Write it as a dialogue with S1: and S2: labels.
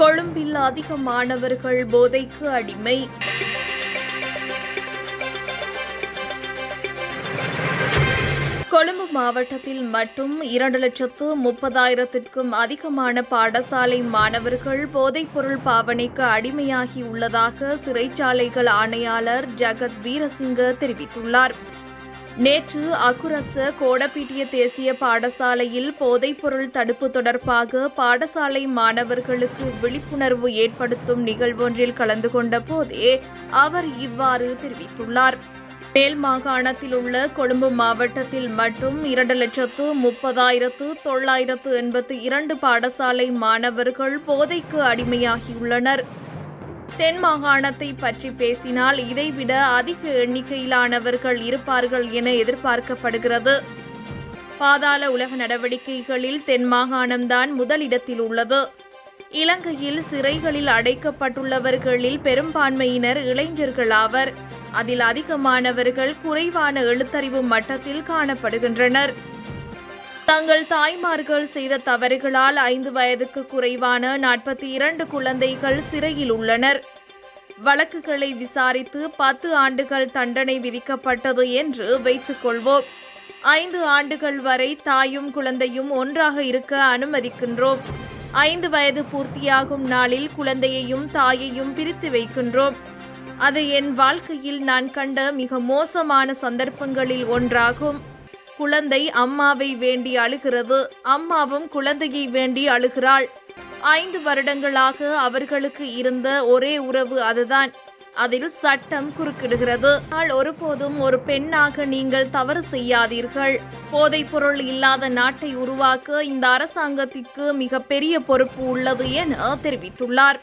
S1: கொழும்பில் அதிக மாணவர்கள் போதைக்கு அடிமை. கொழும்பு மாவட்டத்தில் மட்டும் இரண்டு லட்சத்து முப்பதாயிரத்திற்கும் அதிகமான பாடசாலை மாணவர்கள் போதைப்பொருள் பாவனைக்கு அடிமையாகி உள்ளதாக சிறைச்சாலைகள் ஆணையாளர் ஜகத் வீரசிங்க தெரிவித்துள்ளார். நேற்று அக்குரச கோடப்பிட்டிய தேசிய பாடசாலையில் போதைப்பொருள் தடுப்பு தொடர்பாக பாடசாலை மாணவர்களுக்கு விழிப்புணர்வு ஏற்படுத்தும் நிகழ்வொன்றில் கலந்து கொண்ட போதே அவர் இவ்வாறு தெரிவித்துள்ளார். மேல் மாகாணத்தில் உள்ள கொழும்பு மாவட்டத்தில் மட்டும் இரண்டு லட்சத்து முப்பதாயிரத்து தொள்ளாயிரத்து எண்பத்தி இரண்டு பாடசாலை மாணவர்கள் போதைக்கு அடிமையாகியுள்ளனர். தென் மாகாணத்தை பற்றி பேசினால் இதைவிட அதிக எண்ணிக்கையிலானவர்கள் இருப்பார்கள் என எதிர்பார்க்கப்படுகிறது. பாதாள உலக நடவடிக்கைகளில் தென் மாகாணம்தான் முதலிடத்தில் உள்ளது. இலங்கையில் சிறைகளில் அடைக்கப்பட்டுள்ளவர்களில் பெரும்பான்மையினர் இளைஞர்கள் ஆவர். அதில் அதிகமானவர்கள் குறைவான எழுத்தறிவு மட்டத்தில் காணப்படுகின்றனர். தங்கள் தாய்மார்கள் செய்த தவறுகளால் ஐந்து வயதுக்கு குறைவான நாற்பத்தி இரண்டு குழந்தைகள் சிறையில் உள்ளனர். வழக்குகளை விசாரித்து பத்து ஆண்டுகள் தண்டனை விதிக்கப்பட்டது என்று வைத்துக் கொள்வோம். ஐந்து ஆண்டுகள் வரை தாயும் குழந்தையும் ஒன்றாக இருக்க அனுமதிக்கின்றோம். ஐந்து வயது பூர்த்தியாகும் நாளில் குழந்தையையும் தாயையும் பிரித்து வைக்கின்றோம். அது என் வாழ்க்கையில் நான் கண்ட மிக மோசமான சந்தர்ப்பங்களில் ஒன்றாகும். குழந்தை அம்மாவை வேண்டி அழுகிறது. அம்மாவும் குழந்தையை வேண்டி அழுகிறாள். ஐந்து வருடங்களாக அவர்களுக்கு இருந்த ஒரே உறவு அதுதான். அதில் சட்டம் குறுக்கிடுகிறது. ஆனால் ஒருபோதும் ஒரு பெண்ணாக நீங்கள் தவறு செய்யாதீர்கள். போதைப்பொருள் இல்லாத நாட்டை உருவாக்க இந்த அரசாங்கத்திற்கு மிகப்பெரிய பொறுப்பு உள்ளது என தெரிவித்துள்ளார்.